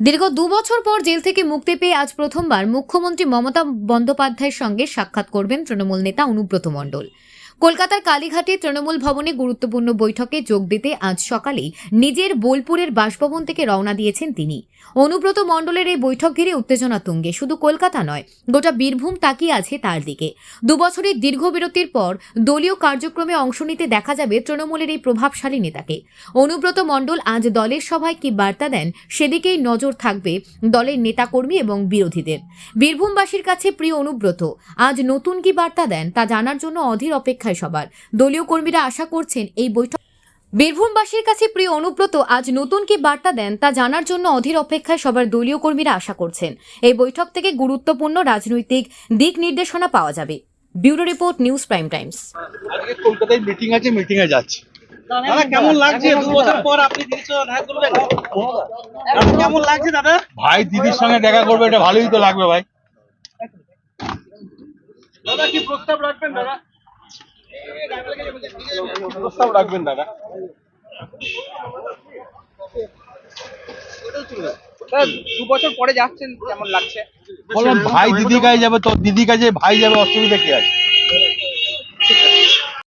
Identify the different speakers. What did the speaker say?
Speaker 1: দীর্ঘ দু বছর পর জেল থেকে মুক্তি পেয়ে আজ প্রথমবার মুখ্যমন্ত্রী মমতা বন্দ্যোপাধ্যায়ের সঙ্গে সাক্ষাৎ করবেন তৃণমূল নেতা অনুব্রত মণ্ডল। কলকাতার কালীঘাটে তৃণমূল ভবনে গুরুত্বপূর্ণ বৈঠকে যোগ দিতে আজ সকালেই নিজের বোলপুরের বাসভবন থেকে রওনা দিয়েছেন তিনি। অনুব্রত মণ্ডলের এই বৈঠক ঘিরে উত্তেজনা তুঙ্গে, শুধু কলকাতা নয়, গোটা বীরভূম তাকিয়ে আছে তার দিকে। দুবছরের দীর্ঘ বিরতির পর দলীয় কার্যক্রমে অংশ নিতে দেখা যাবে তৃণমূলের এই প্রভাবশালী নেতাকে। অনুব্রত মণ্ডল আজ দলের সভায় কি বার্তা দেন, সেদিকেই নজর থাকবে দলের নেতাকর্মী এবং বিরোধীদের। বীরভূমবাসীর কাছে প্রিয় অনুব্রত, আজ নতুন কি বার্তা দেন, তা জানার জন্য অধীর অপেক্ষায় সবার। দলীয় কর্মীরা আশা করছেন এই বৈঠক বীরভূমবাসীর কাছে প্রিয় অনুব্রত আজ নতুন কি বার্তা দেন তা জানার জন্য অধীর অপেক্ষায় সবার দলীয় কর্মীরা আশা করছেন। এই বৈঠক থেকে গুরুত্বপূর্ণ রাজনৈতিক দিক নির্দেশনা পাওয়া যাবে। Bureau report news prime times.
Speaker 2: আজকে কলকাতায় মিটিং আছে মিটিং এ যাচ্ছি।
Speaker 3: দাদা কেমন লাগছে? দু বছর পর আপনি কেমন লাগছে দাদা?
Speaker 2: ভাই দিদির সঙ্গে দেখা করবে এটা ভালোই তো লাগবে ভাই।
Speaker 3: দাদা কি প্রস্তাব রাখবেন দাদা?
Speaker 2: প্রস্তাব রাখবেন দাদা।
Speaker 3: দু বছর পরে যাচ্ছেন কেমন লাগছে?
Speaker 2: ভাই দিদি কাজে যাবে তো দিদি কাজে ভাই যাবে অসুবিধা কি আছে?